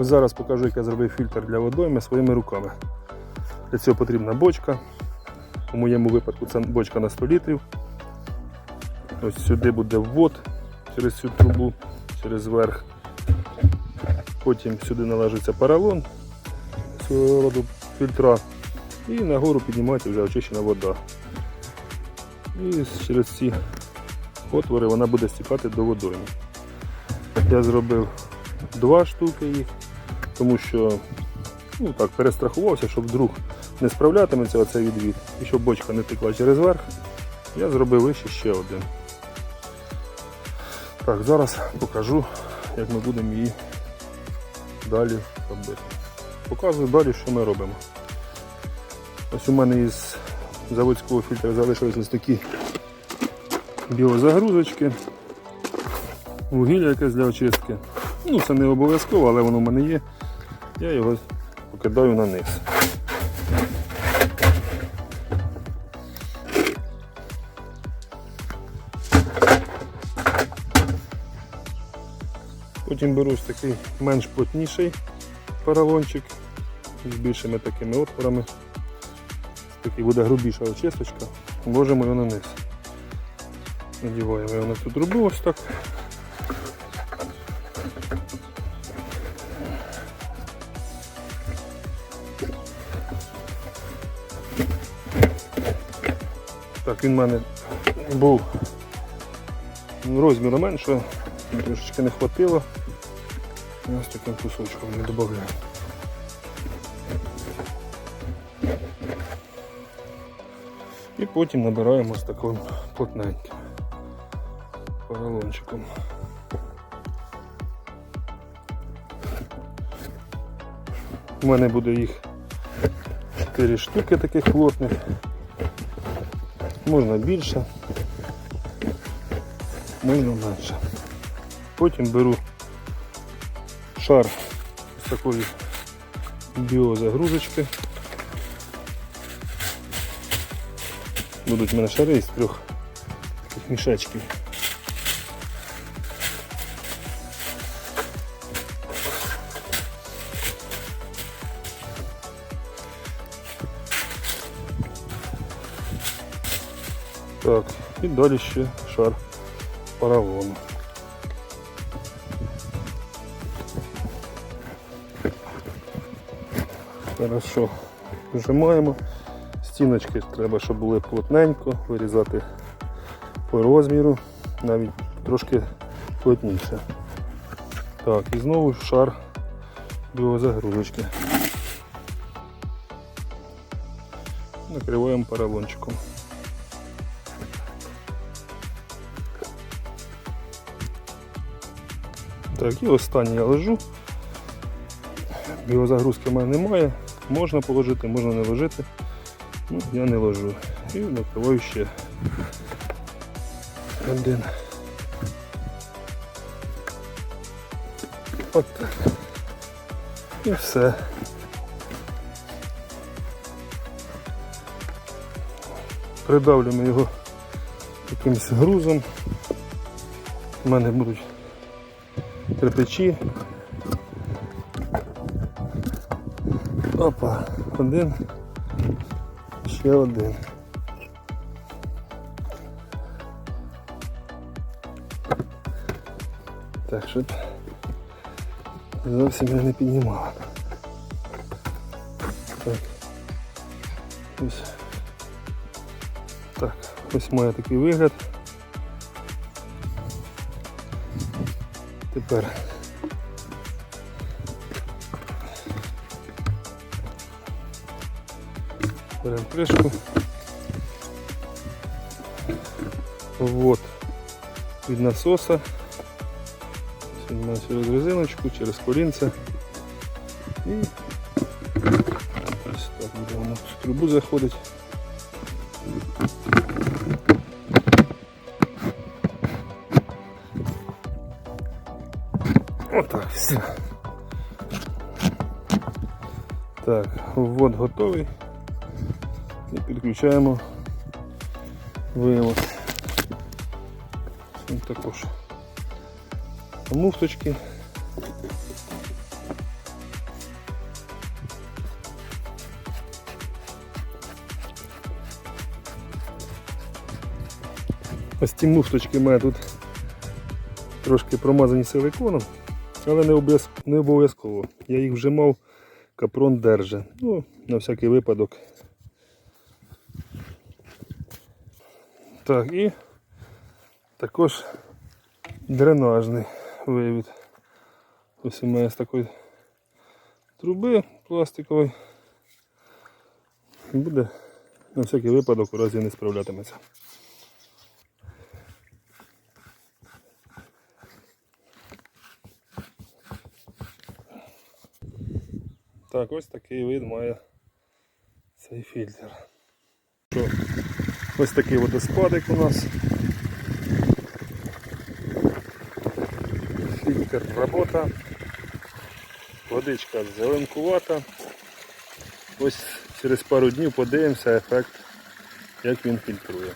Ось зараз покажу, як я зробив фільтр для водойми своїми руками. Для цього потрібна бочка. У моєму випадку це бочка на 100 літрів. Ось сюди буде ввод через цю трубу, через верх. Потім сюди належиться поролон свого роду фільтра. І нагору піднімається вже очищена вода. І через ці отвори вона буде стікати до водойми. Я зробив два штуки їх, тому що ну, так, перестрахувався, щоб вдруг не справлятиметься оцей відвід і щоб бочка не текла через верх, я зробив вище ще один. Так, зараз покажу, як ми будемо її далі робити. Показую далі, що ми робимо. Ось у мене із заводського фільтра залишились ось такі біозагрузочки, вугілля якесь для очистки. Ну, це не обов'язково, але воно в мене є. Я його покидаю на низ. Потім беру такий менш плотніший поролончик з більшими такими отворами. Такий буде грубіша очисточка. Ложимо його на низ. Надіваємо його на цю трубу ось так. Так, він в мене був розміру менше, трошечки не хватило. Ось таким кусочком не додаємо. І потім набираємо з таким плотненьким поролончиком. У мене буде їх 4 штуки таких плотних. Можна більше, можна менше. Потім беру шар з такої біозагрузочки. Будуть в мене шари з трьох таких мішечків. Так, і далі ще шар поролону. Хорошо, вжимаємо. Стіночки треба, щоб були плотненько, вирізати по розміру, навіть трошки плотніше. Так, і знову шар біозагрузочки. Накриваємо поролончиком. Так, і останній я лежу. Біозагрузки в мене немає. Можна положити, можна не ложити. Ну, я не ложу. І накриваю ще один. От. І все. Придавлюємо його якимось грузом. У мене будуть кирпичі. Опа, один, ще один. Так, щоб зовсім не піднімала. Так. Ось. Так, ось має такий вигляд. Тепер беремо кришку. Вот від насоса. Сьогодні через резиночку, через колінце. І ось так буде в трубу заходить. так все. Так, ввод готовий і підключаємо вивод. Він також муфточки. Ось ці муфточки має тут трошки промазані силиконом але не обов'яз- не обов'язково. Я їх вже мав, капрон держи. Ну, на всякий випадок. Так, і також дренажний вивід. Ось у мене з такої труби пластикової. Буде на всякий випадок у разі не справлятиметься. Так, ось такий вид має цей фільтр. Ось такий водоспадик у нас. Фільтр робота. Водичка зеленкувата. Ось через пару днів подивимося ефект, як він фільтрує.